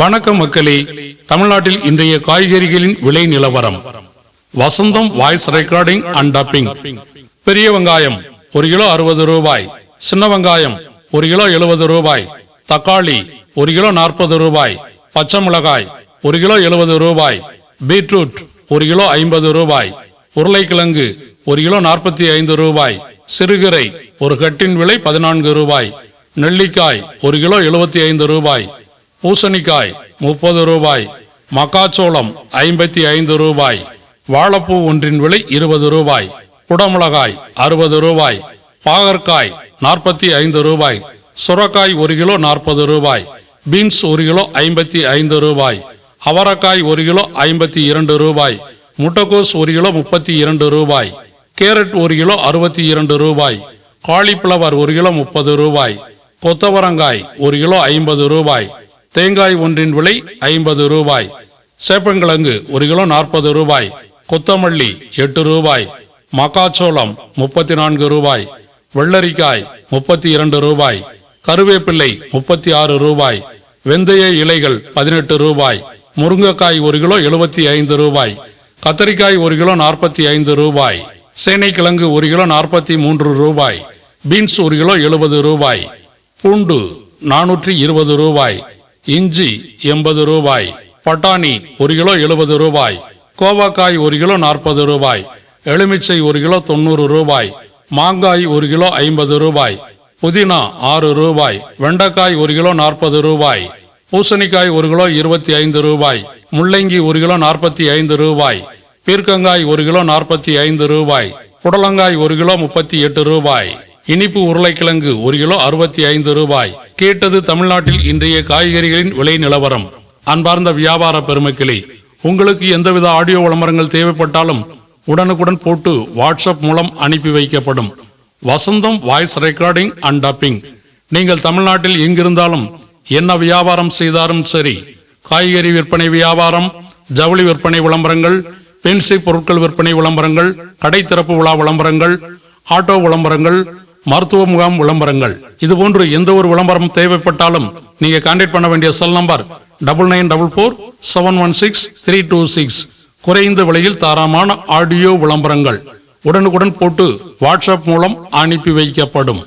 வணக்கம் மக்களே. தமிழ்நாட்டில் இன்றைய காய்கறிகளின் விலை நிலவரம். Vasantham voice recording and dubbing. பெரிய வெங்காயம் ஒரு கிலோ அறுபது ரூபாய். சின்ன வெங்காயம் ஒரு கிலோ எழுபது ரூபாய். தக்காளி ஒரு கிலோ நாற்பது ரூபாய். பச்சை மிளகாய் ஒரு கிலோ எழுபது ரூபாய். பீட்ரூட் ஒரு கிலோ ஐம்பது ரூபாய். உருளைக்கிழங்கு ஒரு கிலோ நாற்பத்தி ஐந்து ரூபாய். சிறுகிறை ஒரு கட்டின் விலை பதினான்கு ரூபாய். நெல்லிக்காய் ஒரு கிலோ எழுபத்தி ஐந்து ரூபாய். பூசணிக்காய் முப்பது ரூபாய் மக்காச்சோளம் ஐம்பத்தி ஐந்து ரூபாய் வாழைப்பூ ஒன்றின் விலை இருபது ரூபாய் குடமிளகாய் அறுபது ரூபாய் பாகற்காய் நாற்பத்தி ஐந்து ரூபாய் சுரக்காய் ஒரு கிலோ நாற்பது ரூபாய் பீன்ஸ் ஒரு கிலோ ஐம்பத்தி ஐந்து ரூபாய் அவரக்காய் ஒரு கிலோ ஐம்பத்தி இரண்டு ரூபாய் முட்டைக்கோஸ் ஒரு கிலோ முப்பத்தி இரண்டு ரூபாய் கேரட் ஒரு கிலோ அறுபத்தி இரண்டு ரூபாய் காலிஃப்ளவர் ஒரு கிலோ முப்பது ரூபாய் கொத்தவரங்காய் ஒரு கிலோ ஐம்பது ரூபாய் தேங்காய் ஒன்றின் விலை ஐம்பது ரூபாய். சேப்பங்கிழங்கு ஒரு கிலோ நாற்பது ரூபாய். கொத்தமல்லி எட்டு ரூபாய். மக்காச்சோளம் முப்பத்தி நான்கு ரூபாய். வெள்ளரிக்காய் முப்பத்தி இரண்டு ரூபாய். கருவேப்பிள்ளை முப்பத்தி ஆறு ரூபாய். வெந்தய இலைகள் பதினெட்டு ரூபாய். முருங்கைக்காய் ஒரு கிலோ எழுபத்தி ஐந்து ரூபாய். கத்தரிக்காய் ஒரு கிலோ நாற்பத்தி ஐந்து ரூபாய். சேனைக்கிழங்கு ஒரு கிலோ நாற்பத்தி மூன்று ரூபாய். பீன்ஸ் ஒரு கிலோ எழுபது ரூபாய். பூண்டு நானூற்றி இருபது ரூபாய். இஞ்சி எண்பது ரூபாய் பட்டாணி ஒரு கிலோ எழுபது ரூபாய் கோவாக்காய் ஒரு கிலோ நாற்பது ரூபாய் எலுமிச்சை ஒரு கிலோ தொண்ணூறு ரூபாய் மாங்காய் ஒரு கிலோ ஐம்பது ரூபாய் புதினா ஆறு ரூபாய் வெண்டைக்காய் ஒரு கிலோ நாற்பது ரூபாய் பூசணிக்காய் ஒரு கிலோ இருபத்தி ஐந்து ரூபாய் முள்ளங்கி ஒரு கிலோ நாற்பத்தி ஐந்து ரூபாய் பீர்க்கங்காய் ஒரு கிலோ நாற்பத்தி ஐந்து ரூபாய் புடலங்காய் ஒரு கிலோ முப்பத்தி எட்டு ரூபாய் இனிப்பு உருளைக்கிழங்கு ஒரு கிலோ அறுபத்தி ஐந்து ரூபாய் கேட்டது தமிழ்நாட்டில் இன்றைய காய்கறிகளின் விலை நிலவரம். அன்பார்ந்த வியாபார பெருமக்களே உங்களுக்கு எந்தவித ஆடியோ விளம்பரங்கள் தேவைப்பட்டாலும் உடனுக்குடன் போட்டு வாட்ஸ்அப் மூலம் அனுப்பி வைக்கப்படும். Vasantham voice recording and dubbing. நீங்கள் தமிழ்நாட்டில் எங்கிருந்தாலும் என்ன வியாபாரம் செய்தாலும் சரி காய்கறி விற்பனை வியாபாரம் ஜவுளி விற்பனை விளம்பரங்கள் பென்சில் பொருட்கள் விற்பனை விளம்பரங்கள் கடை திறப்பு விழா விளம்பரங்கள் ஆட்டோ விளம்பரங்கள் மருத்துவ முகாம் விளம்பரங்கள். இது போன்று எந்த ஒரு விளம்பரம் தேவைப்பட்டாலும் நீங்க கான்டாக்ட் பண்ண வேண்டிய cell number double nine double four seven one six three two six குறைந்த விலையில் தாராளமான ஆடியோ விளம்பரங்கள். உடனுக்குடன் போட்டு வாட்ஸ்அப் மூலம் அனுப்பி வைக்கப்படும்.